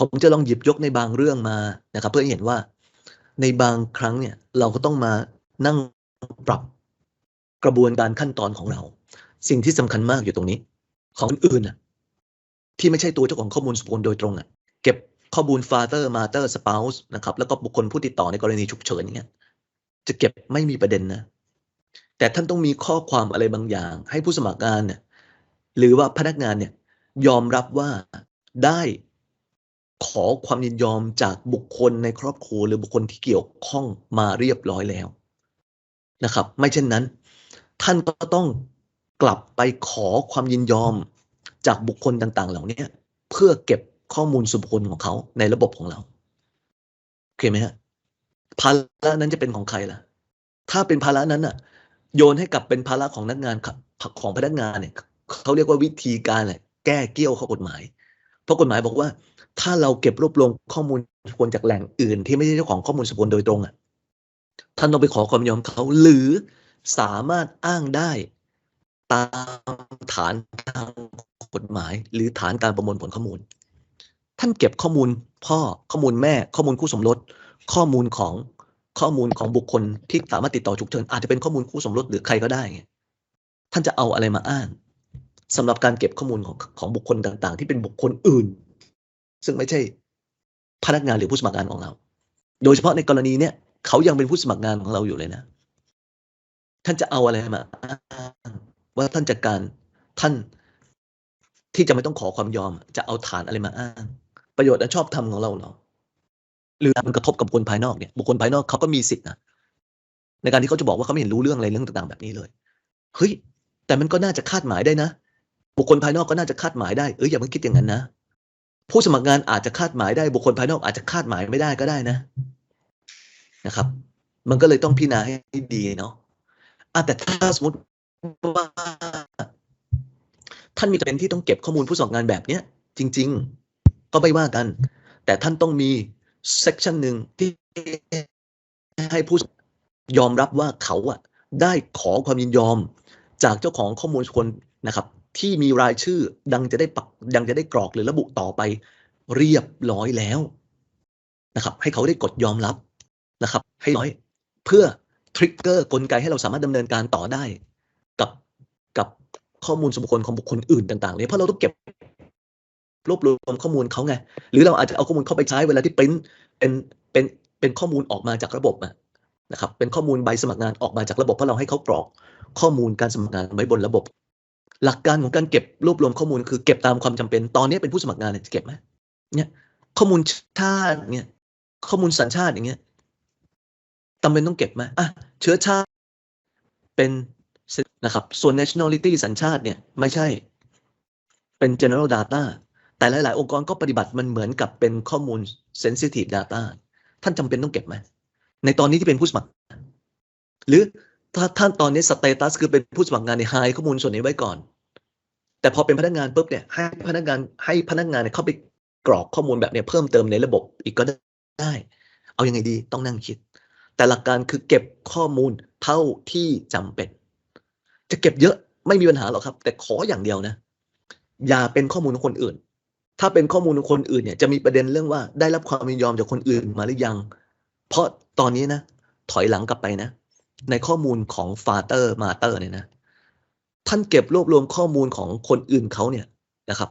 ผมจะลองหยิบยกในบางเรื่องมานะครับ เพื่อให้เห็นว่าในบางครั้งเนี่ยเราก็ต้องมานั่งปรับกระบวนการขั้นตอนของเรา สิ่งที่สำคัญมากอยู่ตรงนี้ ของคนอื่นน่ะที่ไม่ใช่ตัวเจ้าของข้อมูลส่วนบุคคลโดยตรงอะเก็บข้อมูล father mother spouse นะครับ แล้วก็บุคคลผู้ติดต่อในกรณีฉุกเฉินอย่างเงี้ยจะเก็บไม่มีประเด็นนะ แต่ท่านต้องมีข้อความอะไรบางอย่าง ให้ผู้สมัครงานเนี่ยหรือว่าพนักงานเนี่ยยอมรับว่าได้ ขอความยินยอมจากบุคคลในครอบครัวหรือบุคคลที่เกี่ยวข้องมาเรียบร้อยแล้วนะครับ ไม่เช่นนั้น ท่านก็ต้องกลับไปขอความยินยอมจากบุคคลต่าง ๆ เหล่านี้เพื่อเก็บข้อมูลส่วนบุคคลของเขาในระบบของเราโอเคไหมฮะภาระนั้นจะเป็นของใครล่ะ ถ้าเป็นภาระนั้นอะ โยนให้กับเป็นภาระของนักงานครับของพนักงานเนี่ยเขาเรียกว่าวิธีการแหละแก้เกี้ยวข้อกฎหมาย เพราะกฎหมายบอกว่า ถ้าเราเก็บรวบรวมข้อมูลส่วนบุลจากแหล่งอื่น ที่ไม่ใช่เจ้าของข้อมูลส่วนบุลโดยตรงอะท่านต้องไปขอความยินยอมเขาหรือสามารถอ้างได้ตามฐานทางกฎหมาย หรือฐานการประมวลผลข้อมูล ท่านเก็บข้อมูลพ่อข้อมูลแม่ ข้อมูลคู่สมรส ข้อมูลของข้อมูลของบุคคลที่สามารถติดต่อฉุกเฉินอาจจะเป็นข้อมูลคู่สมรสหรือใครก็ได้ไงท่านจะเอาอะไรมาอ้างสำหรับการเก็บข้อมูลของของบุคคลต่าง ๆ ที่เป็นบุคคลอื่น ซึ่งไม่ใช่พนักงานหรือผู้สมัครงานของเรา โดยเฉพาะในกรณีเนี้ยเขายังเป็นผู้สมัครงานของเราอยู่เลยนะ ท่านจะเอาอะไรมาอ้างว่าท่านจัดการท่านที่จะไม่ต้องขอความยอม จะเอาฐานอะไรมาอ้าง ประโยชน์และชอบธรรมของเราเหรอหรือมันกระทบกับคคลภายนอกเนี่ยบุคคลภายนอกเขาก็มีสิทธินะในการที่เขาจะบอกว่าเขาไม่เห็นรู้เรื่องอะไรเรื่องต่าง ๆ แบบนี้เลยเฮ้ยแต่มันก็น่าจะคาดหมายได้นะ บุคคลภายนอกก็น่าจะคาดหมายได้เอ้ยอย่าเพิ่งคิดอย่างนั้นนะ ผู้สมัครงานอาจจะคาดหมายได้บุคคลภายนอกอาจจะคาดหมายไม่ได้ก็ได้นะนะครับ มันก็เลยต้องพิจารณาให้ดีเนาะอะแต่ถ้าสมมติว่าท่านมีจำเป็นที่ต้องเก็บข้อมูลผู้สมัครงานแบบเนี้ย จริง ๆ ก็ไม่ว่ากัน แต่ท่านต้องมีเซกชันหนึ่งที่ให้ผู้ยอมรับว่าเขาอะได้ขอความยินยอมจากเจ้าของข้อมูลคนนะครับ ที่มีรายชื่อดังจะได้ปักดังจะได้กรอกหรือระบุต่อไป เรียบร้อยแล้วนะครับ ให้เขาได้กดยอมรับนะครับ ให้น้อย เพื่อทริกเกอร์กลไกให้เราสามารถดำเนินการต่อได้ กับกับข้อมูลส่วนบุคคลของบุคคลอื่นต่างๆเลยเพราะเราต้องเก็บรวบรวมข้อมูลเขาไง หรือเราอาจจะเอาข้อมูลเข้าไปใช้เวลาที่ปริ้นเป็นเป็นเป็นข้อมูลออกมาจากระบบอะนะครับ เป็นข้อมูลใบสมัครงานออกมาจากระบบเพราะเราให้เขากรอกข้อมูลการสมัครงานไว้บนระบบ หลักการของการเก็บรวบรวมข้อมูลคือเก็บตามความจำเป็น ตอนนี้เป็นผู้สมัครงานเนี่ยจะเก็บไหมเนี่ย ข้อมูลชาติเนี่ย ข้อมูลสัญชาติอย่างเงี้ยจำเป็นต้องเก็บไหมอะเชื้อชาติเป็นนะครับ ส่วน nationality สัญชาติเนี่ยไม่ใช่เป็น general data แต่หลาย ๆ องค์กรก็ปฏิบัติมันเหมือนกับเป็นข้อมูล sensitive data ท่านจำเป็นต้องเก็บไหมในตอนนี้ที่เป็นผู้สมัคร หรือถ้าท่านตอนนี้สเตตัสคือเป็นผู้สมัครงานในไฮข้อมูลส่วนนี้ไว้ก่อน แต่พอเป็นพนักงานปุ๊บเนี่ยให้พนักงานให้พนักงานเนี่ยเข้าไปกรอกข้อมูลแบบเนี้ยเพิ่มเติมในระบบอีกก็ได้ เอายังไงดีต้องนั่งคิด แต่หลักการคือเก็บข้อมูลเท่าที่จำเป็น จะเก็บเยอะไม่มีปัญหาหรอกครับ แต่ขออย่างเดียวนะ อย่าเป็นข้อมูลของคนอื่น ถ้าเป็นข้อมูลของคนอื่นเนี่ยจะมีประเด็นเรื่องว่าได้รับความยินยอมจากคนอื่นมาหรือยัง เพราะตอนนี้นะ ถอยหลังกลับไปนะ ในข้อมูลของฟาเตอร์มาเตอร์เนี่ยนะ ท่านเก็บรวบรวมข้อมูลของคนอื่นเขาเนี่ยนะครับ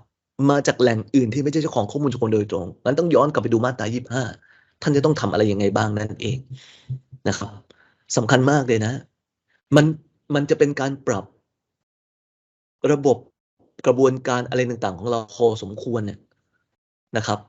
มาจากแหล่งอื่นที่ไม่ใช่เจ้าของข้อมูลจากคนโดยตรงนั้นต้องย้อนกลับไปดูมาตรายี่ห้าท่านจะต้องทำอะไรยังไงบ้างนั่นเองนะครับสำคัญมากเลยนะ มันมันจะเป็นการปรับระบบกระบวนการอะไรต่างๆ ของเราพอสมควรเนี่ยนะครับ